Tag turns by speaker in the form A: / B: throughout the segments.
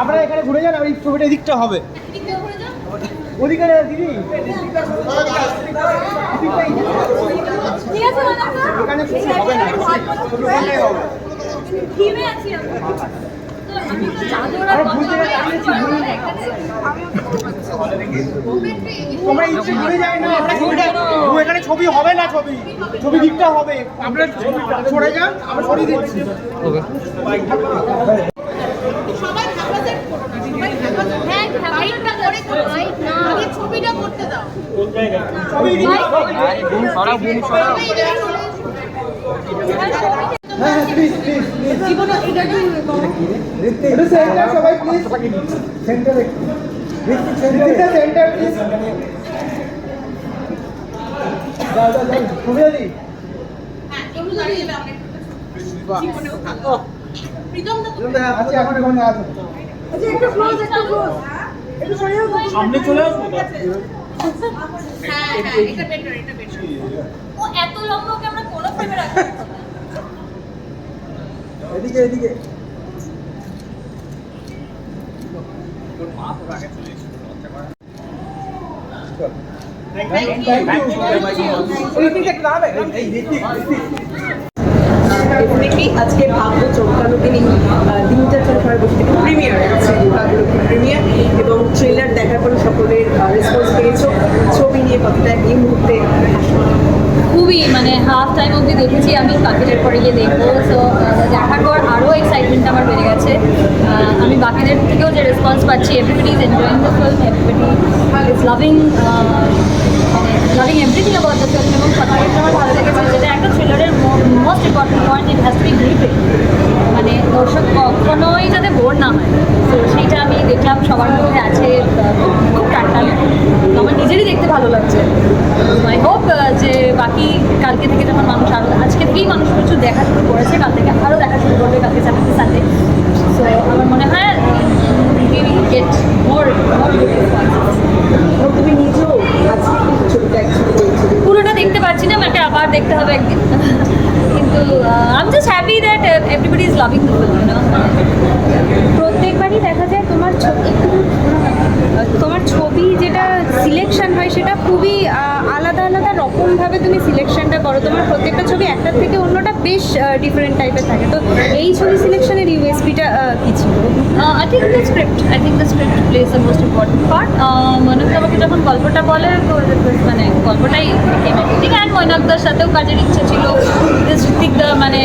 A: আপনারা এখানে ঘুরে যান এই ছবিটা এদিকটা হবে। ওদিকে দিদি এখানে ছবি হবে না।
B: আমি আমি আমি
A: আমরা এখানে ছবি হবে না ছবি। ছবি দিকটা হবে। আপনারা ছবি সরে যান আমরা সরিয়ে দিচ্ছি
B: হ্যাঁ হাইটটা করে তো হাইট না আগে ছবিটা করতে দাও।
A: হ্যাঁ প্লিজ প্লিজ একটু centre please centre centre centre please যাও যাও যাও ছবি দি আছে এখন এখানে আছে সামনে চলে আসব?
B: হ্যাঁ হ্যাঁ এটা বেটার এটা বেটার ও এত লম্বা ওকে আমরা কোনো ফ্রেমে রাখতে
A: এদিকে এদিকে।
C: আজকে নিয়ে দিনটা চমকার বসে প্রিমিয়ার আছে ভাগ্যলক্ষ্মী প্রিমিয়ার এবং ট্রেলার দেখার পরে সকলের রেসপন্স পেয়েছ, ছবি নিয়ে কতটা এই মুহূর্তে?
B: খুবই মানে হাফ টাইম অবধি দেখেছি, আমি বাকিদের পরে গিয়ে দেখব। সো দেখার পর আরও এক্সাইটমেন্ট আমার বেড়ে গেছে। আমি বাকিদের থেকেও যে রেসপন্স পাচ্ছি everybody is enjoying the film everybody is loving loving everything about the film এবং সবথেকে আমার ভালো লেগেছে, যেটা একটা থ্রিলারের most important point it has to be gripped মানে দর্শক কখনোই যাতে বোর না হয়। তো সেইটা আমি দেখলাম সবার মধ্যে আছে খুব টানটান আমার নিজেরই দেখতে ভালো লাগছে। আই হোপ যে বাকি কালকে থেকে যখন মানুষ আরও আজকে থেকেই মানুষ প্রচুর দেখা শুরু করেছে কাল থেকে আরও দেখা শুরু করবে কালকে স্যাটারডে সানডে সো আমার মনে হয় গেট মোর
C: তুমি নিজেও
B: পুরোটা দেখতে পাচ্ছি না আমাকে আবার দেখতে হবে একদিন। কিন্তু I am just happy that everybody is loving the film
D: প্রত্যেকবারই দেখা যায় তোমার ছবি তোমার ছবি যেটা সিলেকশন হয়, সেটা খুবই আলাদা আলাদা রকমভাবে তুমি সিলেকশনটা করো। তোমার প্রত্যেকটা ছবি একটার থেকে অন্যটা বেশ ডিফারেন্ট টাইপের থাকে। তো এই ছবি সিলেকশনের ইউএসপিটা কী ছিল?
B: I think the script I think the script plays the most important part Mainak আমাকে যখন গল্পটা বলে, তো মানে গল্পটাই অ্যান্ড সাথেও কাজের ইচ্ছা ছিল। ঋত্বিকদা মানে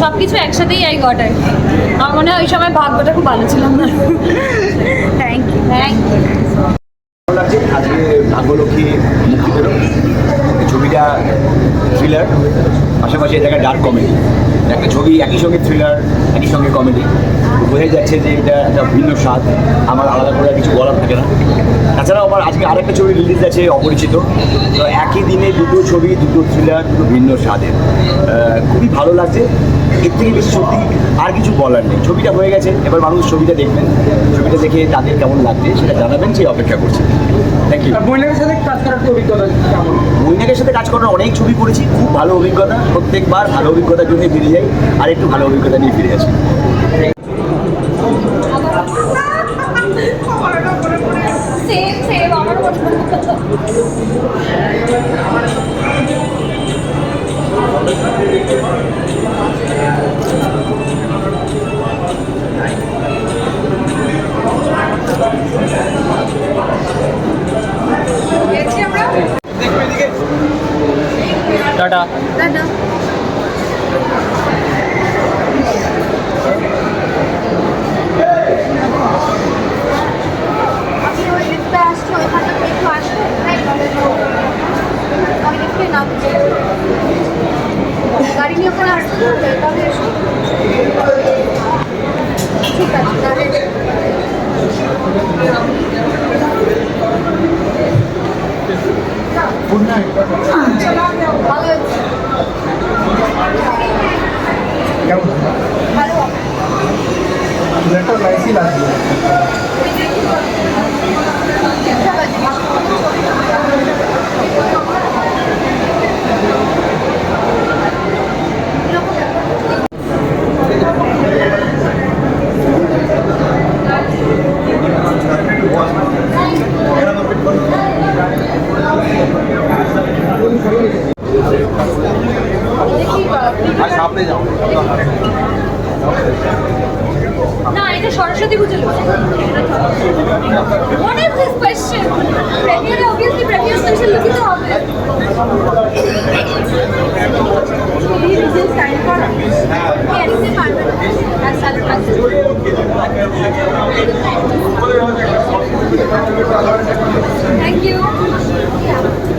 B: সব কিছু একসাথেই আই গট আর আমার মনে হয় ওই সময় ভাগ্যটা খুব ভালো ছিল আমার।
D: থ্যাংক ইউ
B: থ্যাংক ইউ
E: লাগছে আজকে ভাগ্যলক্ষ্মী মুক্তি পেল ছবিটা থ্রিলার পাশাপাশি এটা একটা ডার্ক কমেডি একটা ছবি একই সঙ্গে থ্রিলার একই সঙ্গে কমেডি বোঝাই যাচ্ছে যে এটা একটা ভিন্ন স্বাদ। আমার আলাদা করে কিছু বলার থাকে না। তাছাড়াও আমার আজকে আরেকটা ছবি রিলিজ আছে অপরিচিত। তো একই দিনে দুটো ছবি দুটো থ্রিলার দুটো ভিন্ন স্বাদের। খুবই ভালো লাগছে। এর থেকে বেশি সত্যি আর কিছু বলার নেই। ছবিটা হয়ে গেছে এবার মানুষ ছবিটা দেখবেন। ছবিটা দেখে তাদের কেমন লাগছে সেটা জানাবেন সেই অপেক্ষা করছি। থ্যাংক ইউ
A: মহিলাদের সাথে কাজ করার অভিজ্ঞতা কেমন?
E: মৈনাকের সাথে কাজ করার অনেক ছবি করেছি। খুব ভালো অভিজ্ঞতা। প্রত্যেকবার ভালো অভিজ্ঞতার জন্য ফিরে যাই। আর একটু ভালো অভিজ্ঞতা নিয়ে ফিরে আসি।
B: সেম সেম আমার মনে
A: টাটা
B: দাদা
F: আমি ওই লিফটে আসছি ওইখানে একটু আসবে আমি লিফটে নামছি গাড়ি নিয়ে ওখানে আসব তাহলে ঠিক আছে তাহলে ভালো হয়েছে
A: কেমন
F: ভালো
A: একটা নাইসই লাগছে
F: এরকম
B: না এটা সরস্বতী পুজো। What is this question? Premier obviously premier special lookই তো হবে। Thank you.